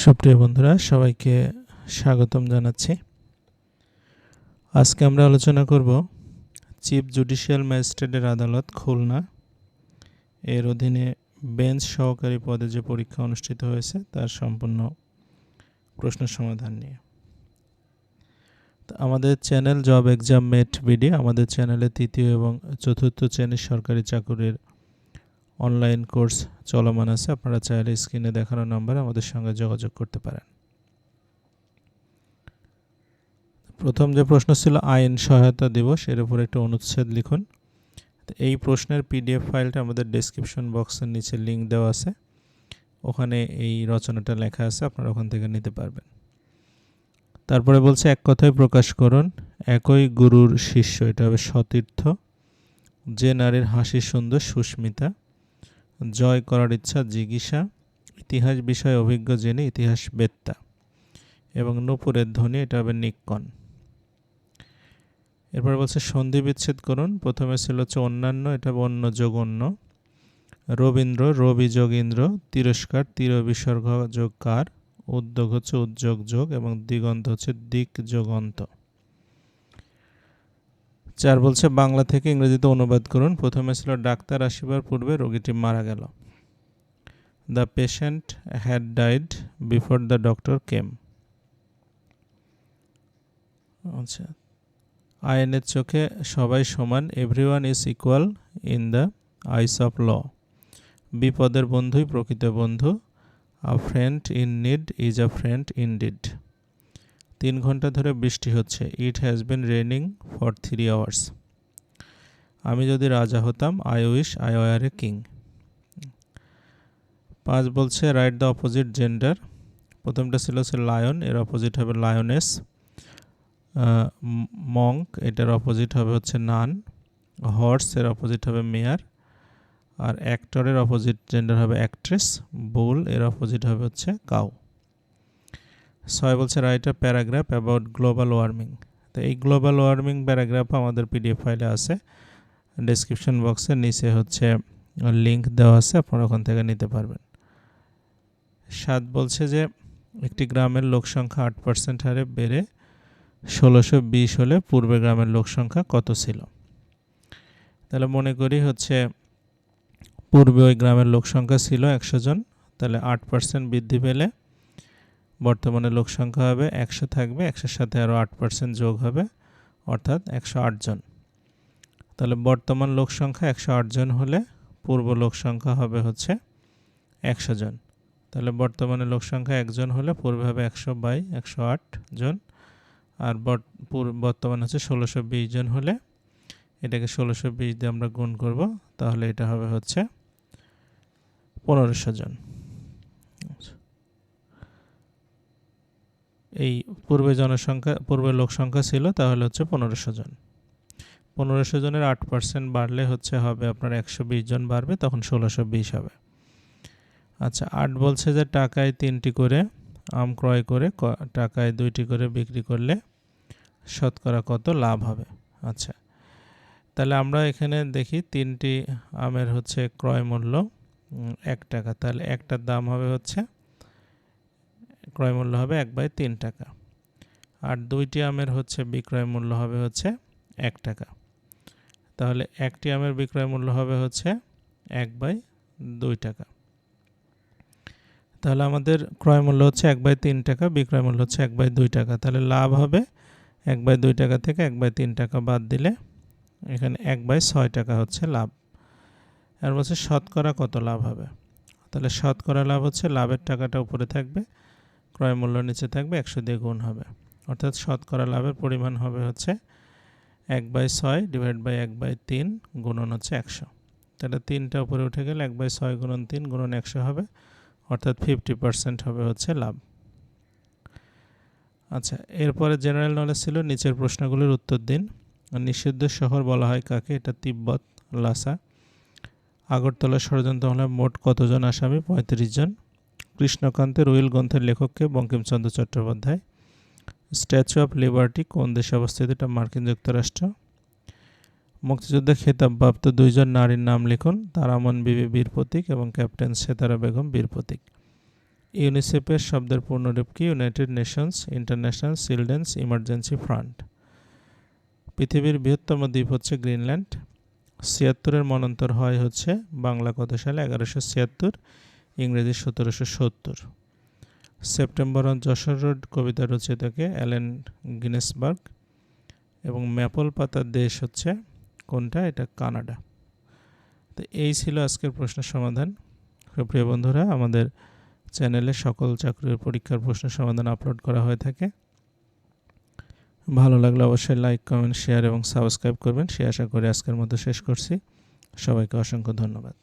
সুপ্রিয় বন্ধুরা, সবাইকে স্বাগতম জানাচ্ছি। আজকে আমরা আলোচনা করব চিফ জুডিশিয়াল ম্যাজিস্ট্রেটের আদালত, খুলনা। এর অধীনে বেঞ্চ সহকারী পদে যে পরীক্ষা অনুষ্ঠিত হয়েছে, তার সম্পূর্ণ প্রশ্ন সমাধান নিয়ে। আমাদের channel job exam mate BD, আমাদের চ্যানেলে তৃতীয় এবং চতুর্থ শ্রেণির সরকারি চাকুরির অনলাইন কোর্স চলমান আছে। আপনারা চাইলে স্ক্রিনে দেখানো নম্বরে আমাদের সঙ্গে যোগাযোগ করতে পারেন। প্রথম যে প্রশ্ন ছিল, আইন সহায়তা দিবস, এর উপর একটা অনুচ্ছেদ লিখুন। এই প্রশ্নের পিডিএফ ফাইলটা আমাদের ডেসক্রিপশন বক্সের নিচে লিঙ্ক দেওয়া আছে। ওখানে এই রচনাটা লেখা আছে, আপনারা ওখান থেকে নিতে পারবেন। তারপরে বলছে, এক কথায় প্রকাশ করুন, একই গুরুর শিষ্য, এটা হবে সতীর্থ, যে নারীর হাসি সুন্দর সুস্মিতা জয় করার ইচ্ছা, জিজ্ঞাসা, ইতিহাস বিষয়ে অভিজ্ঞ জেনে ইতিহাস বেত্তা এবং নূপুরের ধ্বনি, এটা হবে নিক্কন। এরপর বলছে, সন্ধি বিচ্ছেদ করুন। প্রথমে ছিল হচ্ছে অন্যান্য, এটা হবে অন্য যোগ অন্য রবীন্দ্র, রবি যোগীন্দ্র, তিরস্কার তীর বিসর্গ যোগ কার উদ্যোগ হচ্ছে উদ্যোগ যোগ এবং দিগন্ত হচ্ছে দিক যোগন্ত। চার বলছে, বাংলা থেকে ইংরেজিতে অনুবাদ করুন। প্রথমে ছিল ডাক্তার, আসিবার পূর্বে রোগীটি মারা গেল। The patient had died before the doctor came? আচ্ছা। আইনের চোখে সবাই সমান, everyone is equal in the eyes of law. বিপদের বন্ধুই প্রকৃত বন্ধু। A friend in need is a friend in deed তিন ঘণ্টা ধরে বৃষ্টি হচ্ছে। It has been raining for three hours আমি যদি রাজা হতাম I wish I were a king পাঁচ বলছে রাইট দ্য অপোজিট জেন্ডার প্রথমটা ছিল হচ্ছে লায়ন এর অপোজিট হবে লায়নেস মঙ্ক এটার অপোজিট হবে হচ্ছে নান হর্স এর অপোজিট হবে মেয়ার আর অ্যাক্টরের অপোজিট জেন্ডার হবে অ্যাক্ট্রেস বুল এর অপোজিট হবে হচ্ছে কাউ ছয় বলছে right a paragraph about global warming তো এই গ্লোবাল ওয়ার্মিং প্যারাগ্রাফ আমাদের পিডিএফ ফাইলে আছে। ডেসক্রিপশন বক্সের নিচে হচ্ছে লিঙ্ক দেওয়া আছে, আপনারা ওখান থেকে নিতে পারবেন। সাত বলছে যে, একটি গ্রামের লোক সংখ্যা আট পার্সেন্ট হারে বেড়ে ষোলোশো বিশ হলে পূর্বে গ্রামের লোক সংখ্যা কত ছিল? তাহলে মনে করি হচ্ছে, পূর্বে ওই গ্রামের লোক সংখ্যা ছিল একশো জন, তাহলে আট পার্সেন্ট বৃদ্ধি পেলে বর্তমানে লোক সংখ্যা হবে একশো থাকবে, একশোর সাথে আরও আট পার্সেন্ট যোগ হবে, অর্থাৎ একশো জন। তাহলে বর্তমান লোক সংখ্যা একশো জন হলে পূর্ব লোক সংখ্যা হবে হচ্ছে একশো জন। তাহলে বর্তমানে লোক সংখ্যা একজন হলে পূর্বে হবে একশো বাই একশো আট জন, আর বর্তমানে হচ্ছে ষোলোশো বিশ জন হলে এটাকে ষোলোশো বিশ দিয়ে আমরা গুণ করব, তাহলে এটা হবে হচ্ছে পনেরোশো জন। এই পূর্বে জনসংখ্যা, পূর্বে লোক সংখ্যা ছিল, তাহলে হচ্ছে পনেরোশো জন। পনেরোশো জনের আট পার্সেন্ট বাড়লে হচ্ছে হবে আপনার একশো বিশ জন বাড়বে, তখন ষোলোশো বিশ হবে। আচ্ছা আট বলছে যে টাকায় তিনটি করে আম ক্রয় করে টাকায় দুইটি করে বিক্রি করলে শতকরা কত লাভ হবে? আচ্ছা তাহলে আমরা এখানে দেখি তিনটি আমের হচ্ছে ক্রয় মূল্য এক টাকা। তাহলে একটার দাম হবে হচ্ছে ক্রয় মূল্য হবে এক বাই তিন টাকা। আর দুইটি আমের হচ্ছে বিক্রয় মূল্য হবে হচ্ছে এক টাকা। তাহলে একটি আমের বিক্রয় মূল্য হবে হচ্ছে এক বাই দুই টাকা। তাহলে আমাদের ক্রয় মূল্য হচ্ছে এক বাই তিন টাকা, বিক্রয় মূল্য হচ্ছে এক বাই দুই টাকা। তাহলে লাভ হবে এক বাই দুই টাকা থেকে এক বাই তিন টাকা বাদ দিলে এখানে এক বাই ছয় টাকা হচ্ছে লাভ। আর বলছে শতকরা কত লাভ হবে? তাহলে শতকরা লাভ হচ্ছে লাভের টাকাটা উপরে থাকবে। ক্রয় মূল্য নিচে থাকবে একশো দিয়ে গুণ হবে। অর্থাৎ শতকরা লাভের পরিমাণ হবে হচ্ছে এক বাই ছয় ডিভাইড বাই এক বাই তিন গুণন হচ্ছে একশো। তাহলে তিনটা উপরে উঠে গেলে এক বাই ছয় গুণন তিন গুণন একশো হবে, অর্থাৎ ফিফটি পার্সেন্ট হবে হচ্ছে লাভ। আচ্ছা এরপরে জেনারেল নলেজ ছিল নিচের প্রশ্নগুলির উত্তর দিন। নিষিদ্ধ শহর বলা হয় কাকে? এটা তিব্বত, লাসা। আগরতলা ষড়যন্ত্র হলে মোট কতজন আসামি? পঁয়ত্রিশ জন। কৃষ্ণকান্তের উইল গ্রন্থের লেখককে Bankimchandra Chattopadhyay. Statue of Liberty, কোন দেশে অবস্থিত? এটা মার্কিন যুক্তরাষ্ট্র। মুক্তিযুদ্ধে খেতাবপ্রাপ্ত দুইজন নারীর নাম লিখুন, তারামন বিবি বীর প্রতীক এবং ক্যাপ্টেন সেতারা বেগম বীর প্রতীক। ইউনিসেফের শব্দের পূর্ণরূপ কি? United Nations International Children's Emergency Fund. পৃথিবীর বৃহত্তম দ্বীপ হচ্ছে গ্রিনল্যান্ড। ছিয়াত্তরের মনন্তর হয় হচ্ছে বাংলা কত সালে? এগারোশো ছিয়াত্তর। ইংরেজি সতেরোশো সত্তর। সেপ্টেম্বর অন যশোর রোড কবিতা রচিতকে অ্যালেন গিনেসবার্গ এবং ম্যাপল পাতার দেশ হচ্ছে কোনটা? এটা কানাডা। তো এই ছিল আজকের প্রশ্নের সমাধান। প্রিয় বন্ধুরা, আমাদের চ্যানেলে সকল চাকরির পরীক্ষার প্রশ্ন সমাধান আপলোড করা হয়ে থাকে। ভালো লাগলে অবশ্যই লাইক, কমেন্ট, শেয়ার এবং সাবস্ক্রাইব করবেন। সে আশা করে আজকের মতো শেষ করছি। সবাইকে অসংখ্য ধন্যবাদ।